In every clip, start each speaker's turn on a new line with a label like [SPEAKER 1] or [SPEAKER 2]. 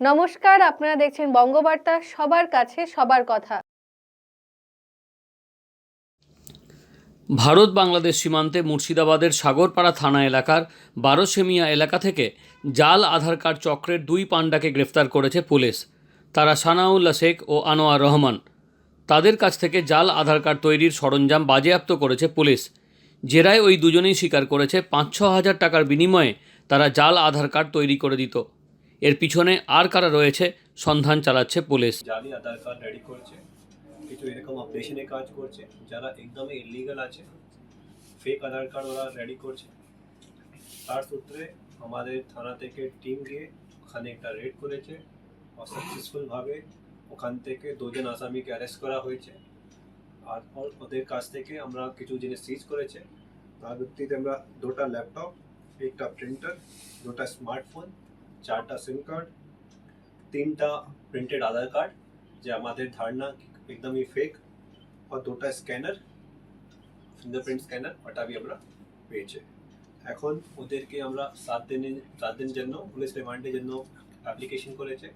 [SPEAKER 1] নমস্কার, আপনারা দেখছেন বঙ্গবার্তা, সবার কাছে সবার কথা।
[SPEAKER 2] ভারত বাংলাদেশ সীমান্তে মুর্শিদাবাদের সাগরপাড়া থানা এলাকার বারোসেমিয়া এলাকা থেকে জাল আধার কার্ড চক্রের দুই পাণ্ডাকে গ্রেফতার করেছে পুলিশ। তারা সানাউল্লাহ শেখ ও আনোয়ার রহমান। তাদের কাছ থেকে জাল আধার কার্ড তৈরির সরঞ্জাম বাজেয়াপ্ত করেছে পুলিশ। জেরায় ওই দুজনেই স্বীকার করেছে, পাঁচ ছ হাজার টাকার বিনিময়ে তারা জাল আধার কার্ড তৈরি করে দিত। এর পিছনে আর কারা রয়েছে? সন্ধান চালাচ্ছে পুলিশ।
[SPEAKER 3] জালি, আধার কার্ড রেডি করছে। কিছু এরকম অপারেশনে কাজ করছে, যারা একদমই ইলিগাল আছে ফেক আধার কার্ড ওরা রেডি করছে। তার সূত্রে আমাদের থানা থেকে টিম গিয়ে ওখানে একটা রেড করেছে আর সাকসেসফুলভাবে ওখান থেকে দুজন আসামিকে অ্যারেস্ট করা হয়েছে। আর ওদের কাছ থেকে আমরা কিছু জিনিস সিজ করেছে। তার ভিত্তিতে আমরা দুটা ল্যাপটপ একটা প্রিন্টার দুটা স্মার্টফোন চারটা সিম কার্ড তিনটা প্রিন্টেড আধার কার্ড যে আমাদের ধারণা একদমই ফেক আর দুটা স্ক্যানার ফিঙ্গারপ্রিন্ট স্ক্যানার ওটা বি আমরা পেয়েছে। এখন ওদেরকে আমরা সাত দিনের সাত দিন জন্য, পুলিশ রিমান্ডের জন্য অ্যাপ্লিকেশন করেছে।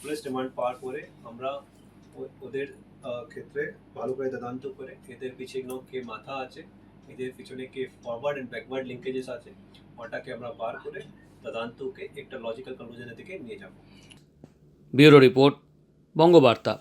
[SPEAKER 3] পুলিশ রিমান্ড পাওয়ার পরে আমরা ওদের ক্ষেত্রে ভালো করে তদন্ত করে এদের পিছনে কে মাথা আছে এদের পিছনে কে ফরওয়ার্ড অ্যান্ড ব্যাকওয়ার্ড লিঙ্কেজেস আছে ওটাকে আমরা বার করে তদন্তকে একটা লজিক্যাল কনক্লুশনের দিকে নিয়ে যাবো
[SPEAKER 2] ব্যুরো রিপোর্ট বঙ্গবার্তা